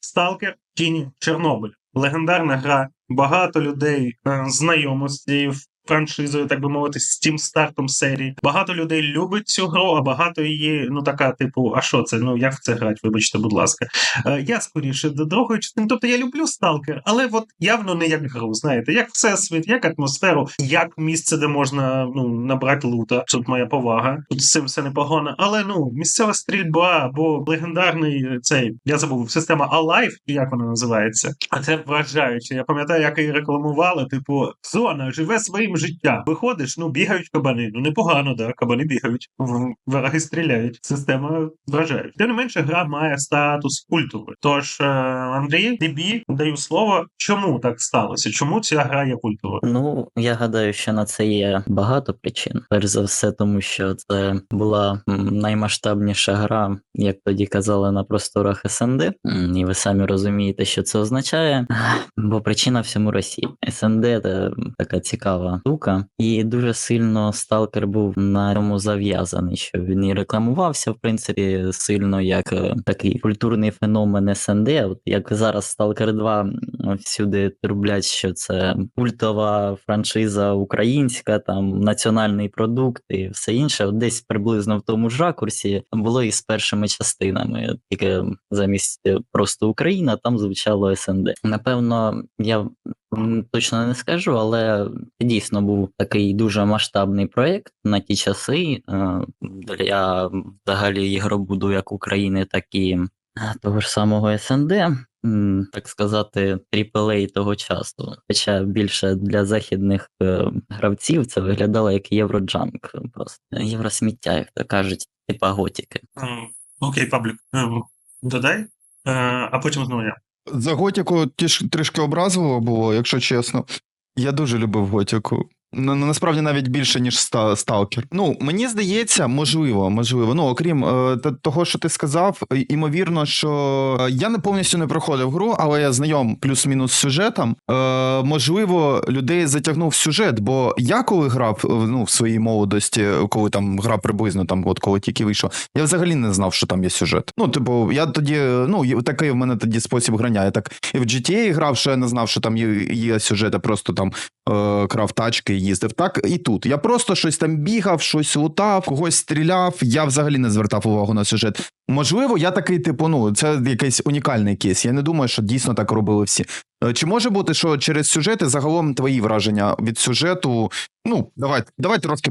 Сталкер Тінь Чорнобиль. Легендарна гра. Багато людей е, знайомо з цією франшизою, так би мовити, з тим стартом серії. Багато людей любить цю гру, а багато її, ну така, типу, а що це? Ну як в це грати? Вибачте, будь ласка. Е, я скоріше до другої частини. Тобто я люблю сталкер, але от явно не як гру, знаєте, як всесвіт, як атмосферу, як місце, де можна ну, набрати лута. Тут моя повага. Тут з цим все непогано. Але ну, місцева стрільба або легендарний цей, я забув, система Alive, як вона називається. А це вражаюче. Я пам'ятаю, як її рекламували. Типу, зона живе своїм життям. Виходиш, ну бігають кабани. Ну непогано, да, кабани бігають, враги стріляють. Система вражає. Тим не менше, гра має статус культовий. Тож, е, Андрій, тобі даю слово, чому так сталося? Чому ця гра є культовою? Ну, я гадаю, що на це є багато причин. Перш за все, тому що це була наймасштабніша гра, як тоді казали, на просторах СНД. І ви самі розумієте, що це означає. Бо причина всьому Росії. СНД це така цікава штука, і дуже сильно сталкер був на цьому зав'язаний, що він і рекламувався, в принципі, сильно як е, такий культурний феномен СНД. От як зараз Сталкер 2 всюди трублять, що це культова франшиза українська, там національний продукт і все інше. От десь приблизно в тому ж ракурсі було і з першими частинами, тільки замість просто Україна там звучало СНД. Напевно, я точно не скажу, але дійсно був такий дуже масштабний проєкт на ті часи е, для взагалі ігробуду як України, так і е, того ж самого СНД. Так сказати, AAA того часу. Хоча більше для західних е, гравців це виглядало як євроджанк, просто євросміття, як то кажуть, типа готіки. Окей, паблік. Додай, а потім знову я. За готіку трішки образливо було, якщо чесно. Я дуже любив готіку. На, на- насправді навіть більше, ніж сталкер. Ну, мені здається, можливо, можливо. Ну, окрім е, того, що ти сказав, імовірно, що е, я не повністю не проходив гру, але я знайом плюс-мінус з сюжетом. Е, можливо, людей затягнув сюжет, бо я коли грав е, ну, в своїй молодості, коли там гра приблизно там, от коли тільки вийшов, я взагалі не знав, що там є сюжет. Ну, типу, я тоді, е, ну, такий в мене тоді спосіб грання. Я так і в GTA грав, що я не знав, що там є, є сюжет, а просто там е, крав тачки, їздив. Так і тут. Я просто щось там бігав, щось лутав, когось стріляв. Я взагалі не звертав увагу на сюжет. Можливо, я такий, типу, ну, це якийсь унікальний кейс. Я не думаю, що дійсно так робили всі. Е, Чи може бути, що через сюжети загалом твої враження від сюжету? Ну, давай, давай трошки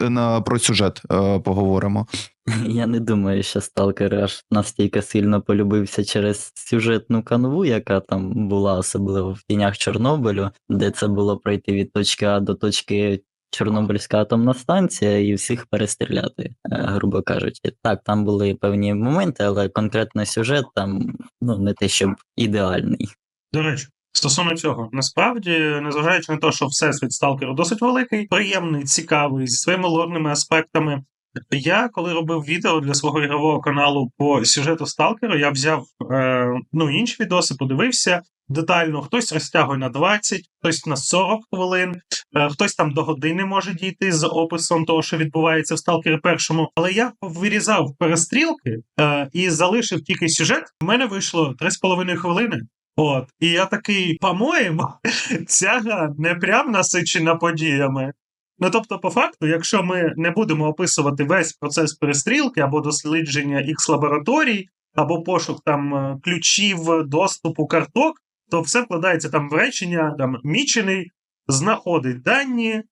е, на про сюжет е, поговоримо. Я не думаю, що Сталкер аж настільки сильно полюбився через сюжетну канву, яка там була, особливо в тінях Чорнобилю, де це було пройти від точки А до точки Чорнобильська атомна станція і всіх перестріляти, е, грубо кажучи. Так, там були певні моменти, але конкретно сюжет там ну не те, щоб ідеальний. До речі, стосовно цього, насправді, незважаючи на те, що всесвіт сталкеру досить великий, приємний, цікавий, зі своїми лорними аспектами. Я, коли робив відео для свого ігрового каналу по сюжету Сталкера, я взяв е, ну, інші відоси, подивився детально. Хтось розтягує на 20, хтось на 40 хвилин, е, хтось там до години може дійти з описом того, що відбувається в Сталкері першому. Але я вирізав перестрілки е, і залишив тільки сюжет. У мене вийшло 3,5 хвилини. От, і я такий, по-моєму, ця гра не прям насичена подіями. Ну тобто, по факту, якщо ми не будемо описувати весь процес перестрілки або дослідження X лабораторій, або пошук там е, ключів доступу карток, то все вкладається там в речення, там мічений знаходить дані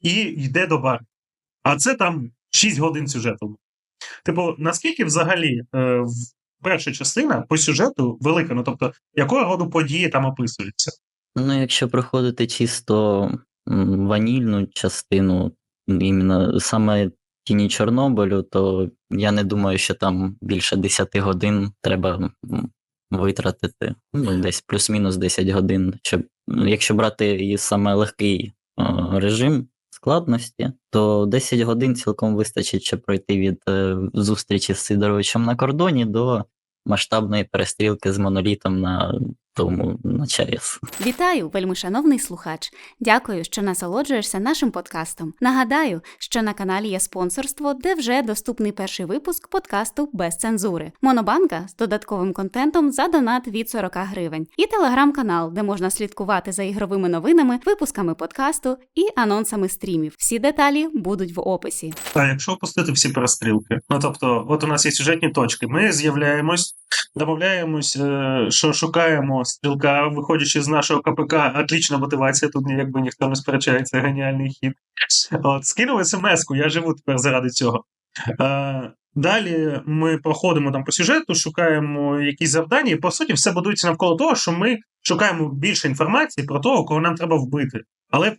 і йде до бару. А це там 6 годин сюжету. Типу, наскільки взагалі е, перша частина по сюжету велика, ну тобто, якого роду події там описуються? Ну, якщо проходити чисто ванільну частину, іменно саме тіні Чорнобилю, то я не думаю, що там більше 10 годин треба витратити. Ну, десь плюс-мінус 10 годин. Щоб, ну, якщо брати і саме легкий режим складності, то 10 годин цілком вистачить, щоб пройти від е, зустрічі з Сидоровичем на кордоні до масштабної перестрілки з монолітом на тому на ЧАЕС. Вітаю, вельмишановний слухач. Дякую, що насолоджуєшся нашим подкастом. Нагадаю, що на каналі є спонсорство, де вже доступний перший випуск подкасту без цензури. Монобанка з додатковим контентом за донат від 40 гривень. І телеграм-канал, де можна слідкувати за ігровими новинами, випусками подкасту і анонсами стрімів. Всі деталі будуть в описі. А якщо опустити всі перестрілки, ну тобто, от у нас є сюжетні точки, ми з'являємось, домовляємось, е, що шукаємо стрілка, виходячи з нашого КПК, отлічна мотивація, тут якби ніхто не сперечається, геніальний хід. От, скинув смс-ку, я живу тепер заради цього. Е, Далі ми проходимо там по сюжету, шукаємо якісь завдання, і по суті все будується навколо того, що ми шукаємо більше інформації про того, кого нам треба вбити. Але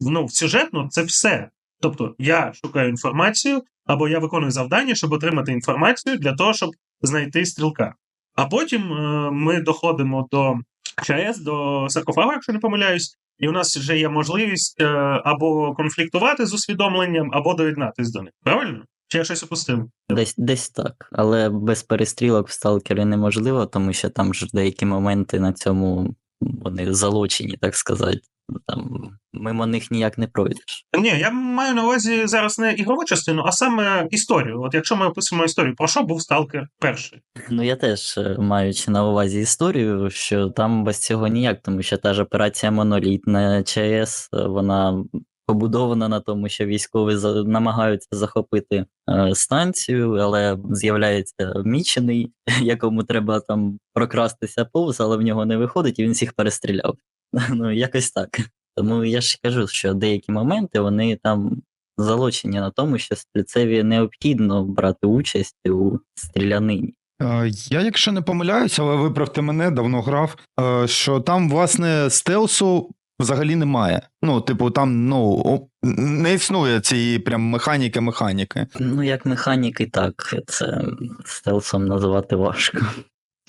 ну, сюжетно це все. Тобто я шукаю інформацію, або я виконую завдання, щоб отримати інформацію для того, щоб знайти стрілка. А потім е, ми доходимо до ЧАЕС, до саркофага, якщо не помиляюсь, і у нас вже є можливість е, або конфліктувати з усвідомленням, або доєднатись до них. Правильно? Чи я щось опустив? Десь, десь так. Але без перестрілок в сталкері неможливо, тому що там ж деякі моменти на цьому вони залочені, так сказати. Там мимо них ніяк не пройдеш. Ні, я маю на увазі зараз не ігрову частину, а саме історію. От якщо ми описуємо історію, про що був сталкер перший? Ну я теж е, маючи на увазі історію, що там без цього ніяк, тому що та ж операція Моноліт на ЧАЕС, е, вона побудована на тому, що військові намагаються захопити е, станцію, але з'являється мічений, якому треба там прокрастися повз, але в нього не виходить, і він всіх перестріляв. Ну, якось так. Тому я ж кажу, що деякі моменти вони там залочені на тому, що стрільцеві необхідно брати участь у стрілянині. Е, Я, якщо не помиляюсь, але виправте мене, давно грав, е, що там, власне, стелсу взагалі немає. Ну, типу, там ну, не існує цієї прям механіки-механіки. Ну, як механіки, так, це стелсом називати важко.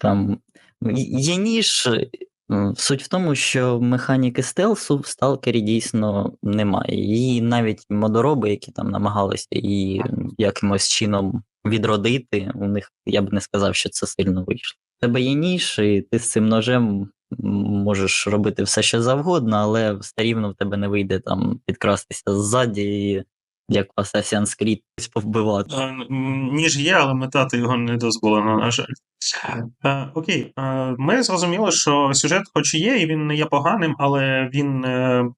Там є ніж. Суть в тому, що механіки стелсу в сталкері дійсно немає. І навіть модороби, які там намагалися її якимось чином відродити, у них я б не сказав, що це сильно вийшло. У тебе є ніж, і ти з цим ножем можеш робити все, що завгодно, але все рівно в тебе не вийде там підкрастися ззаді і як Assassin's Creed повбивати. Е, Ніж є, але метати його не дозволено, на жаль. Е, Окей, е, ми зрозуміли, що сюжет, хоч і є, і він не є поганим, але він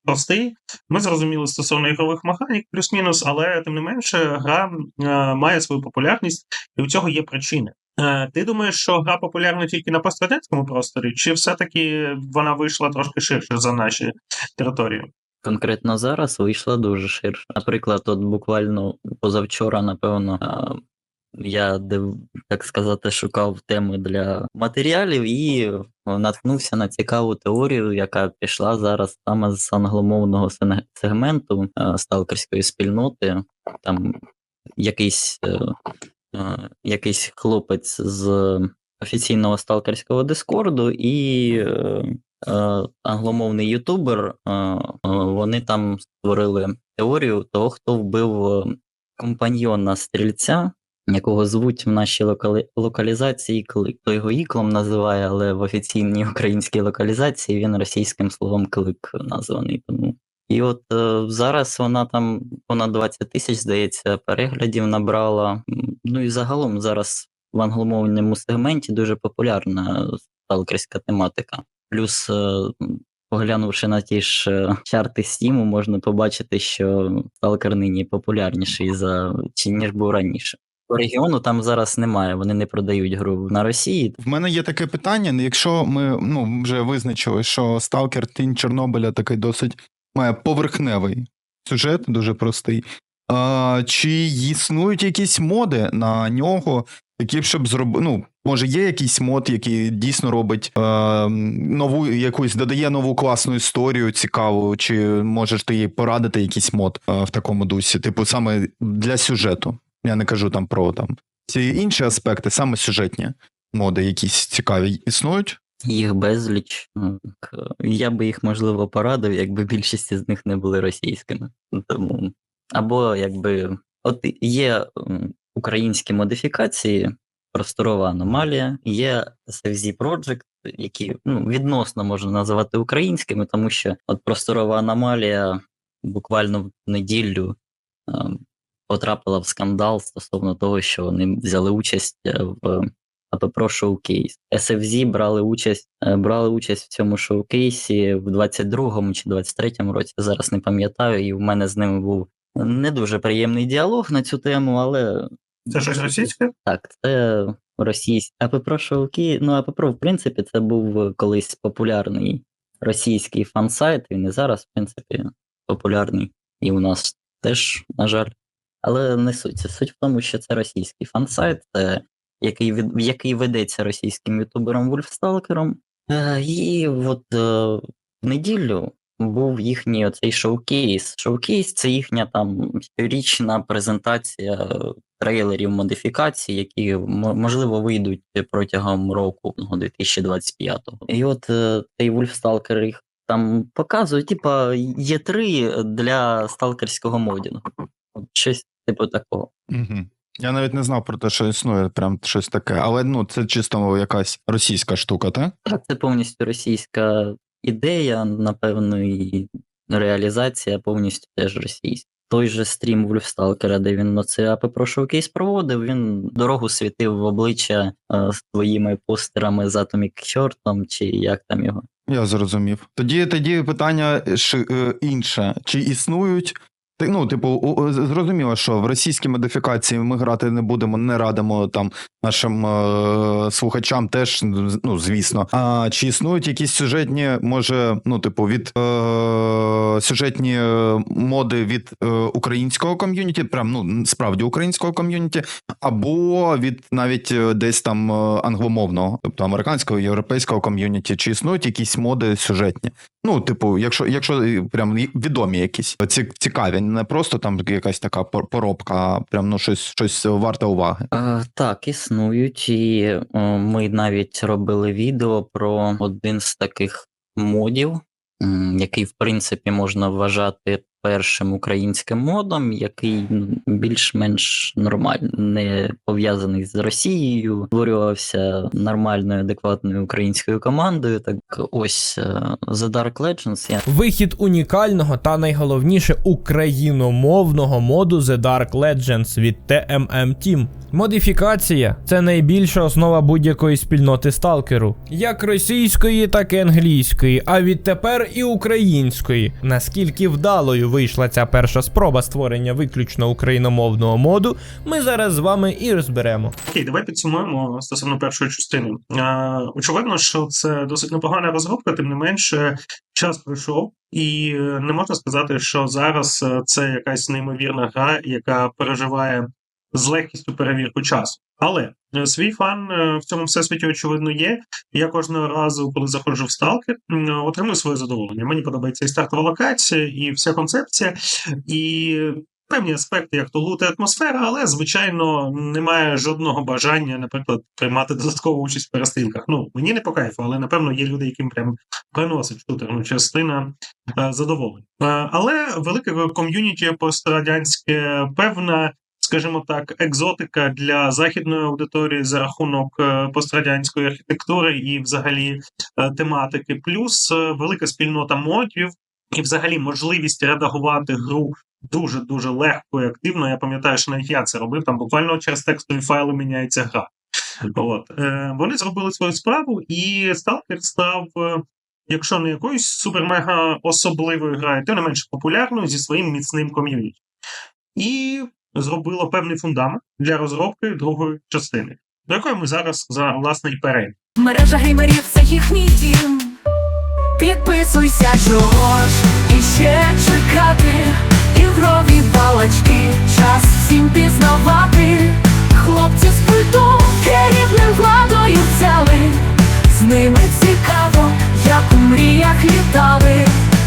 простий. Ми зрозуміли стосовно ігрових механік, плюс-мінус, але тим не менше, гра має свою популярність, і у цього є причини. Ти думаєш, що гра популярна тільки на пострадянському просторі, чи все-таки вона вийшла трошки ширше за наші території? Конкретно зараз вийшла дуже ширше. Наприклад, от буквально позавчора, напевно, я див, так сказати, шукав теми для матеріалів і наткнувся на цікаву теорію, яка пішла зараз саме з англомовного сегменту сталкерської спільноти. Там якийсь, е, е, якийсь хлопець з офіційного сталкерського дискорду і. Е, англомовний ютубер, е, е, вони там створили теорію того, хто вбив компаньйона стрільця, якого звуть в нашій локали... локалізації клик. То його іклом називає, але в офіційній українській локалізації він російським словом клик названий. Тому. І от зараз вона там понад 20 тисяч, здається, переглядів набрала. Ну і загалом зараз в англомовному сегменті дуже популярна сталкерська тематика. Плюс, е, поглянувши на ті ж е, чарти Стіму, можна побачити, що Сталкер нині популярніший за ніж був раніше. Регіону там зараз немає, вони не продають гру на Росії. В мене є таке питання: якщо ми ну, вже визначили, що Сталкер Тінь Чорнобиля такий досить має поверхневий сюжет, дуже простий. А, чи існують якісь моди на нього, які б щоб зробити. Ну, може, є якийсь мод, який дійсно робить е, нову якусь, додає нову класну історію, цікаву, чи можеш ти їй порадити якийсь мод е, в такому дусі, типу, саме для сюжету. Я не кажу там про там ці інші аспекти, саме сюжетні моди, якісь цікаві існують. Їх безліч. Ну, е, Я би їх, можливо, порадив, якби більшість з них не були російськими. Тому... Або якби. От є українські модифікації, просторова аномалія, є SFZ Project, які ну, відносно можна називати українськими, тому що от просторова аномалія буквально в неділю е, потрапила в скандал стосовно того, що вони взяли участь е, в АППРО шоукейс. SFZ брали участь, е, брали участь в цьому шоукейсі в 22-му чи 23-му році, зараз не пам'ятаю, і в мене з ними був не дуже приємний діалог на цю тему, але Це щось російське? так, це російське. російський. АППРО Шоукі, ну АППРО, в принципі, це був колись популярний російський фан-сайт, він і зараз, в принципі, популярний. І у нас теж, на жаль. Але не суть. Суть в тому, що це російський фан-сайт, це який, від, який ведеться російським ютубером Вульфсталкером. Е, і от е, в неділю був їхній оцей шоукейс. Шоукейс це їхня там щорічна презентація е, трейлерів модифікацій, які можливо вийдуть протягом року ну, 2025-го. І от е, цей Wolfstalker їх там показує, типа, є три для сталкерського модінгу. Щось типу такого. Угу. Я навіть не знав про те, що існує прям щось таке, але ну це чисто якась російська штука, так? Так, це повністю російська ідея, напевно, і реалізація повністю теж російська. Той же стрім Вульфсталкера, де він на це про шоукейс проводив, він дорогу світив в обличчя е, своїми постерами з Atomic Чортом, чи як там його. Я зрозумів. Тоді тоді питання ж, е, інше: чи існують. Ну, типу, зрозуміло, що в російській модифікації ми грати не будемо, не радимо там нашим е, слухачам теж, ну звісно. А чи існують якісь сюжетні, може, ну, типу, від е, сюжетні е, моди від е, українського ком'юніті, прям ну справді українського ком'юніті, або від навіть е, десь там е, англомовного, тобто американського, європейського ком'юніті, чи існують якісь моди сюжетні? Ну, типу, якщо якщо е, прям відомі якісь ці- цікаві, не просто там якась така пор- поробка, а прям ну щось щось варте уваги. Е, так, існують, і о, ми навіть робили відео про один з таких модів, який, в принципі, можна вважати першим українським модом, який більш-менш нормально не пов'язаний з Росією, створювався нормальною, адекватною українською командою. Так ось е, The Dark Legends. Я Вихід унікального та найголовніше україномовного моду The Dark Legends від TMM Team. Модифікація це найбільша основа будь-якої спільноти сталкеру, як російської, так і англійської, а відтепер і української. Наскільки вдалою вийшла ця перша спроба створення виключно україномовного моду, ми зараз з вами і розберемо. Окей, давай підсумуємо стосовно першої частини. Е, очевидно, що це досить непогана розробка, тим не менше, час пройшов, і е, не можна сказати, що зараз е, це якась неймовірна гра, яка переживає з легкістю перевірку часу. Але е, свій фан е, в цьому всесвіті, очевидно, є. Я кожного разу, коли заходжу в сталкер, отримую своє задоволення. Мені подобається і стартова локація, і вся концепція, і певні аспекти, як то лут і атмосфера, але, звичайно, немає жодного бажання, наприклад, приймати додаткову участь в перестрілках. Ну, мені не по кайфу, але напевно є люди, яким прям приносить шутерну частина е, задоволення. Е, але велике ком'юніті пострадянське певна. Скажімо так, екзотика для західної аудиторії за рахунок е, пострадянської архітектури і, взагалі, е, тематики, плюс е, велика спільнота модів, і, взагалі, можливість редагувати гру дуже дуже легко і активно. Я пам'ятаю, що навіть я це робив. Там буквально через текстові файли міняється гра. От е, вони зробили свою справу, і Сталкер став, якщо не якоюсь супер-мега особливою грою, то не менш популярною зі своїм міцним ком'юніті. І зробило певний фундамент для розробки другої частини, до якої ми зараз за власне і перейдемо. Мережа геймерів це їхній дім. Підписуйся, чого ж іще чекати. Ігрові балачки, час всім пізнавати. Хлопці з пультом керівним владою взяли. З ними цікаво, як у мріях літали.